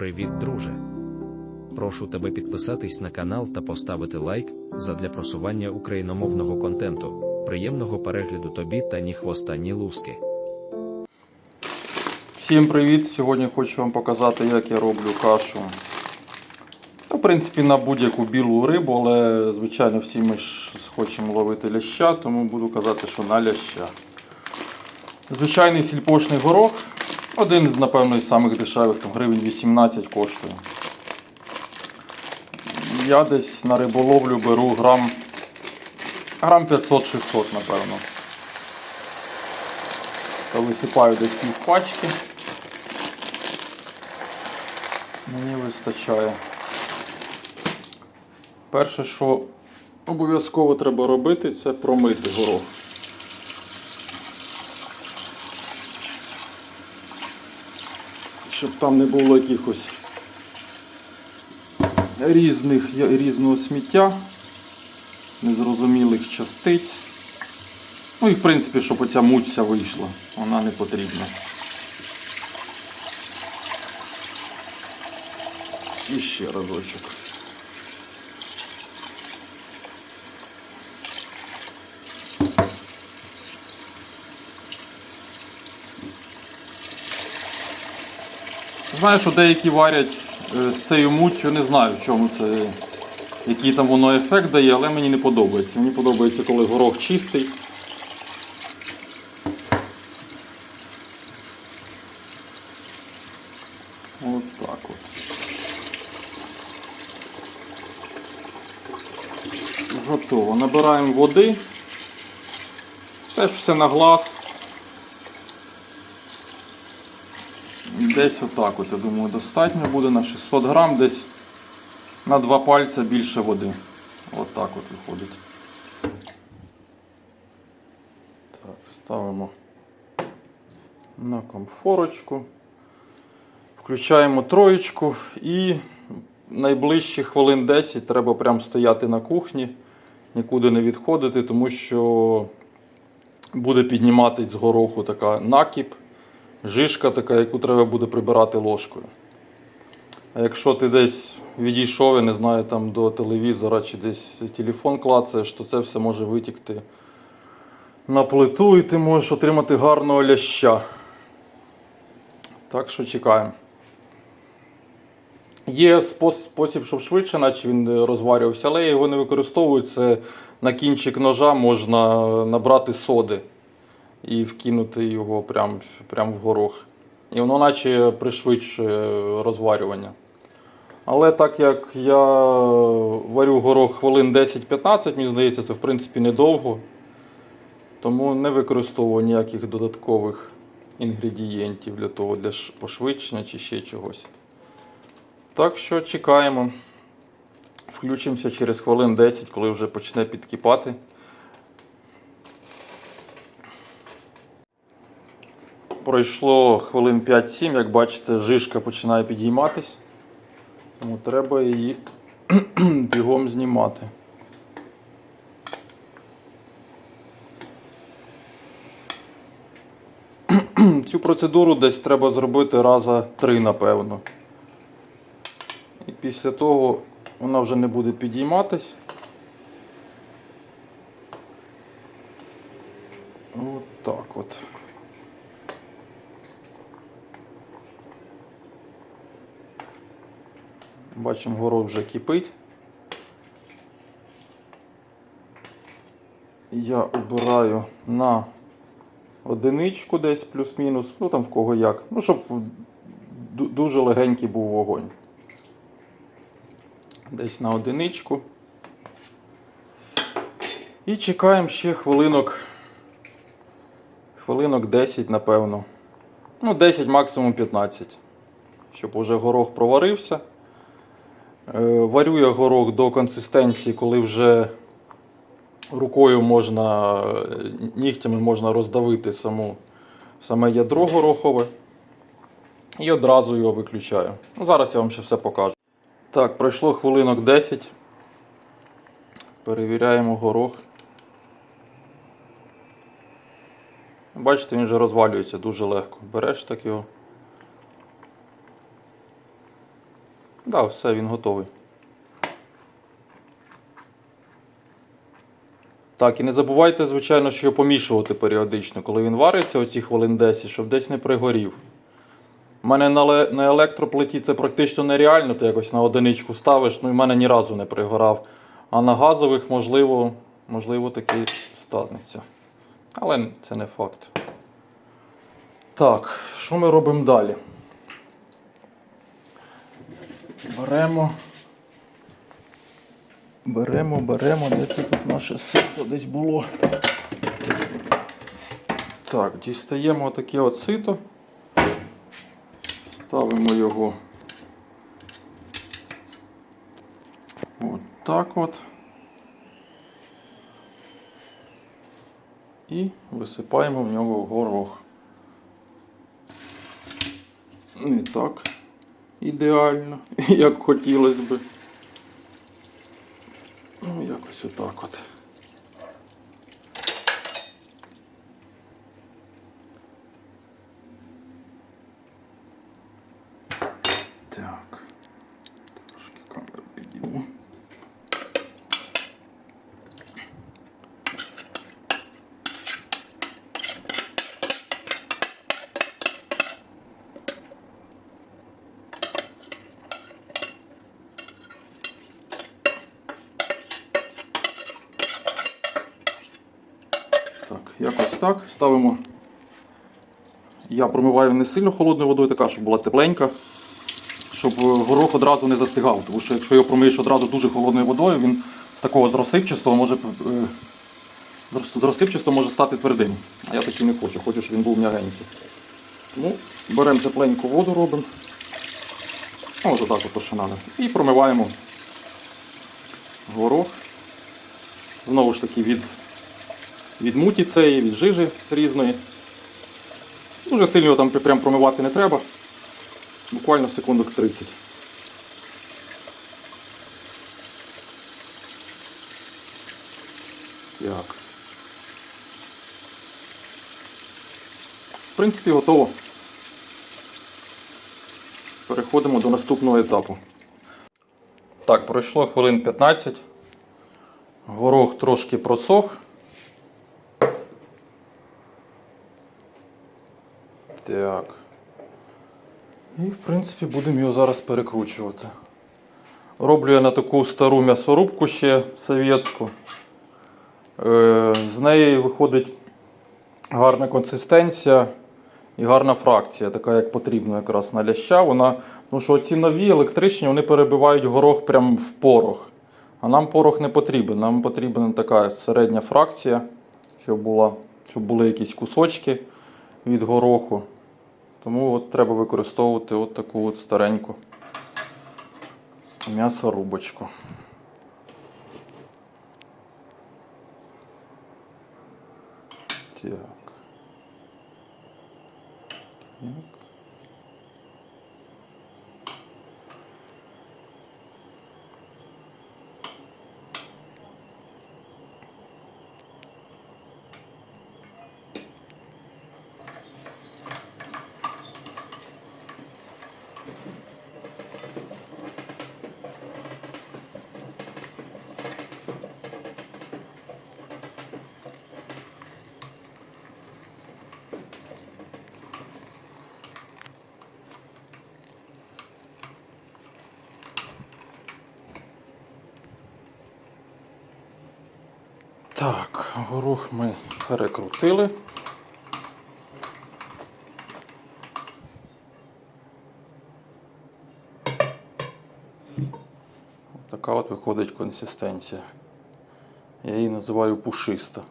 Привіт, друже! Прошу тебе підписатись на канал та поставити лайк задля просування україномовного контенту. Приємного перегляду тобі та ні хвоста, ні луски. Всім привіт! Сьогодні хочу вам показати, як я роблю кашу. Та, в принципі, на будь-яку білу рибу, але, звичайно, всі ми ж хочемо ловити ляща, тому буду казати, що на ляща. Звичайний сільпошний горох. Один з, напевно, із самих дешевих, там гривень 18 коштує. Я десь на риболовлю беру грам, грам 500-600, напевно. Та висипаю десь пів пачки. Мені вистачає. Перше, що обов'язково треба робити, це промити горох. Щоб там не було якихось різних, різного сміття, незрозумілих частиць. Ну і в принципі, щоб оця муця вийшла, вона не потрібна. І ще разочок. Знаю, що деякі варять е, з цією муттю, не знаю в чому це, який там воно ефект дає, але мені не подобається. Мені подобається, коли горох чистий. От так от. Готово. Набираємо води. Теж все на глаз. Десь отак от, я думаю, достатньо буде на 600 грам, десь на два пальця більше води. От так от виходить. Так, ставимо на комфорочку. Включаємо троєчку і найближчі хвилин 10 треба прям стояти на кухні, нікуди не відходити, тому що буде підніматись з гороху така накіп, жишка така, яку треба буде прибирати ложкою. А якщо ти десь відійшов, я не знаю, там до телевізора чи десь телефон клацаєш, то це все може витікти на плиту і ти можеш отримати гарного ляща. Так що чекаємо. Є спосіб, щоб швидше, наче він розварювався, але я його не використовую. Це на кінчик ножа можна набрати соди і вкинути його прямо прям в горох. І воно наче пришвидшує розварювання. Але так як я варю горох хвилин 10-15, мені здається, це в принципі недовго. Тому не використовую ніяких додаткових інгредієнтів для того, для пошвидшення чи ще чогось. Так що чекаємо. Включимося через хвилин 10, коли вже почне підкипати. Пройшло хвилин 5-7, як бачите, жишка починає підійматись. Тому треба її бігом знімати. Цю процедуру десь треба зробити раза три, напевно. І після того вона вже не буде підійматись. От так от. Бачимо, горох вже кипить. Я обираю на одиничку десь плюс-мінус, ну там в кого як. Ну, щоб дуже легенький був вогонь. Десь на одиничку. І чекаємо ще хвилинок. Хвилинок 10, напевно. Ну, 10, максимум 15. Щоб уже горох проварився. Е, Варю горох до консистенції, коли вже рукою можна, е, нігтями можна роздавити саму, саме ядро горохове. І одразу його виключаю. Ну, зараз я вам ще все покажу. Так, пройшло хвилинок 10. Перевіряємо горох. Бачите, він вже розвалюється дуже легко. Береш так його. Да, все, він готовий. Так, і не забувайте, звичайно, що його помішувати періодично, коли він вариться, оці хвилин 10, щоб десь не пригорів. У мене на, електроплиті це практично нереально, ти якось на одиничку ставиш, ну і в мене ні разу не пригорав. А на газових, можливо, можливо, таки станеться. Але це не факт. Так, що ми робимо далі? Беремо. Беремо, беремо, де це тут наше сито десь було. Так, дістаємо таке от сито. Ставимо його от так от. І висипаємо в нього горох. Не так ідеально, як хотілося б. Ну, якось отак от. Так. Ставимо. Я промиваю не сильно холодною водою, така, щоб була тепленька, щоб е, горох одразу не застигав. Тому що якщо його промиєш одразу дуже холодною водою, він з такого з розсипчастого може, е, може стати твердим. А я такий не хочу, хочу, щоб він був м'ягенький. Тому беремо тепленьку воду, робимо. Ну, Ось отак, от, що треба. І промиваємо горох. Знову ж таки від від муті цієї, від жижі різної. Дуже сильно його там прям промивати не треба. Буквально секундок 30. Так. В принципі, готово. Переходимо до наступного етапу. Так, пройшло хвилин 15. Горох трошки просох. Так. І, в принципі, будемо його зараз перекручувати. Роблю я на таку стару м'ясорубку ще совєтську. Е, з неї виходить гарна консистенція і гарна фракція, така як потрібно якраз на ляща. Вона, ну що ці нові електричні вони перебивають горох прямо в порох. А нам порох не потрібен. Нам потрібна така середня фракція, щоб, була, щоб були якісь кусочки від гороху. Тому от треба використовувати от таку от стареньку м'ясорубочку. Так. Так, горох ми перекрутили. Така от виходить консистенція. Я її називаю пушиста.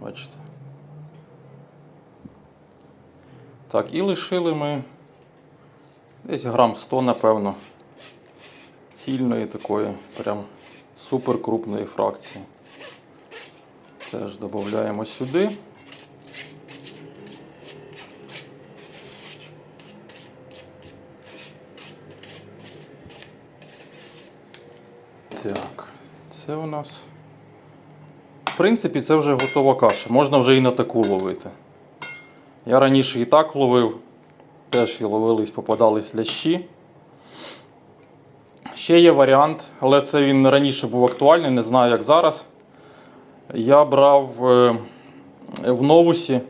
Бачите? Так, і лишили ми десь грам 100, напевно, цільної такої, прям супер крупної фракції. Теж додаємо сюди. Так, це у нас. В принципі, це вже готова каша. Можна вже і на таку ловити. Я раніше і так ловив, теж і ловились, попадались лящі. Ще є варіант, але це він раніше був актуальний, не знаю як зараз. Я брав е, в новусі,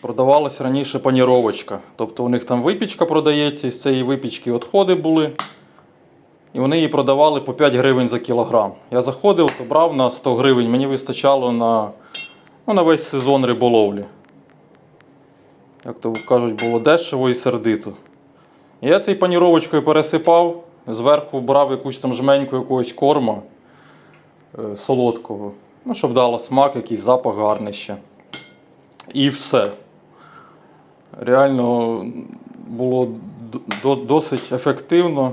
продавалась раніше паніровочка. Тобто у них там випічка продається, і з цієї випічки відходи були. І вони її продавали по 5 гривень за кілограм. Я заходив, то брав на 100 гривень, мені вистачало на, ну, на весь сезон риболовлі. Як то кажуть, було дешево і сердито. І я цією паніровочкою пересипав, зверху брав якусь там жменьку якогось корма е, солодкого. Ну, щоб дало смак, якийсь запах гарний ще. І все. Реально було досить ефективно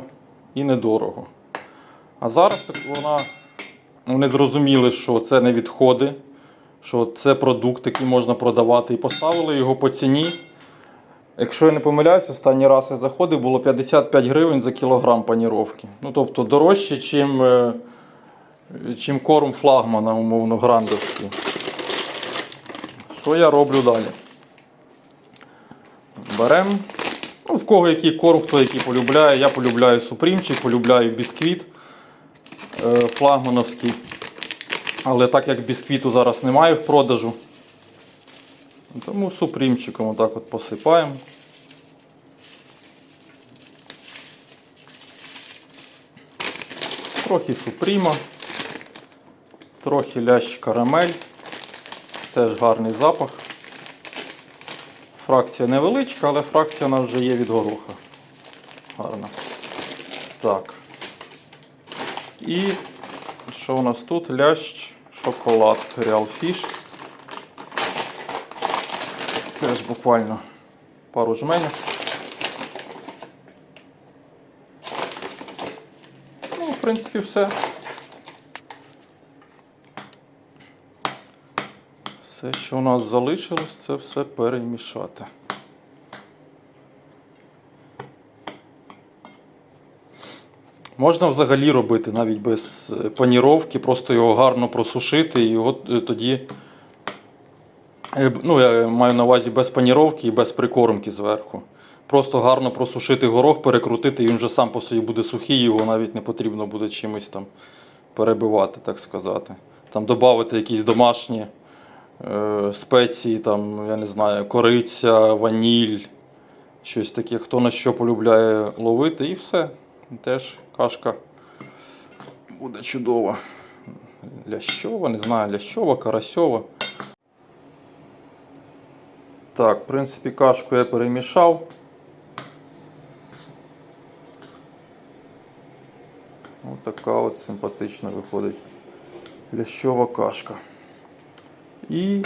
і недорого. А зараз вона, вони зрозуміли, що це не відходи, що це продукт, який можна продавати, і поставили його по ціні. Якщо я не помиляюсь, останній раз я заходив, було 55 гривень за кілограм паніровки. Ну, тобто дорожче, е, чим корм флагмана, умовно, грандовський. Що я роблю далі? Беремо. Ну, в кого який корм, хто який полюбляє. Я полюбляю супрімчик, полюбляю бісквіт е, флагмановський. Але так як бісквіту зараз немає в продажу, тому супрімчиком отак от посипаємо. Трохи супріма, трохи лящ карамель, теж гарний запах. Фракція невеличка, але фракція у нас вже є від гороха. Гарна. Так. І що у нас тут? Лящ, шоколад, Real Fish. Теж буквально пару жменів. Ну, в принципі, все. Все, що у нас залишилось, це все перемішати. Можна взагалі робити навіть без е, паніровки, просто його гарно просушити і його е, тоді. Е, Ну, я маю на увазі без паніровки і без прикормки зверху. Просто гарно просушити горох, перекрутити, і він вже сам по собі буде сухий, його навіть не потрібно буде чимось там перебивати, так сказати. Там додати якісь домашні спеції, там, я не знаю, кориця, ваніль, щось таке, хто на що полюбляє ловити, і все. Теж кашка буде чудова. Лящова, не знаю, лящова, карасьова. Так, в принципі, кашку я перемішав. Ось така от симпатична виходить лящова кашка. І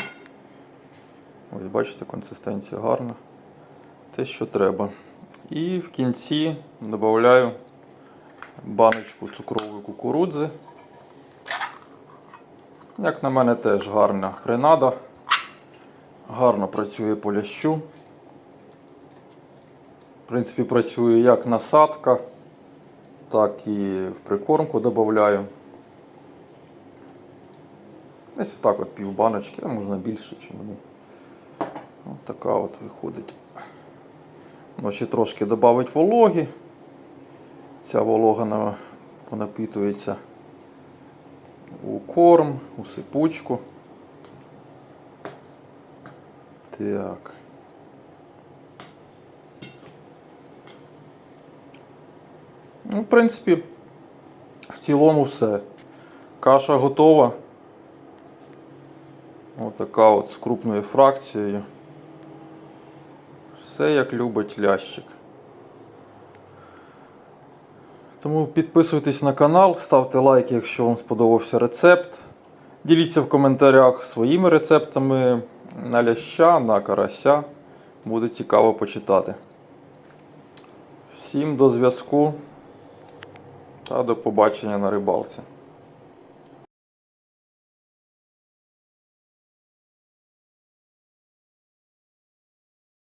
ось бачите, консистенція гарна. Те, що треба. І в кінці додаю баночку цукрової кукурудзи. Як на мене, теж гарна принада. Гарно працює по лящу. В принципі, працює як насадка, так і в прикормку додаю. Десь отак от пів баночки, а можна більше, чи мені. Ось така от виходить. Ну, ще трошки додавить вологи. Ця волога на- понапитується у корм, у сипучку. Так. Ну, в принципі, в цілому все. Каша готова. Отака от з крупною фракцією. Все як любить лящик. Тому підписуйтесь на канал, ставте лайки, якщо вам сподобався рецепт. Діліться в коментарях своїми рецептами на ляща, на карася. Буде цікаво почитати. Всім до зв'язку та до побачення на рибалці.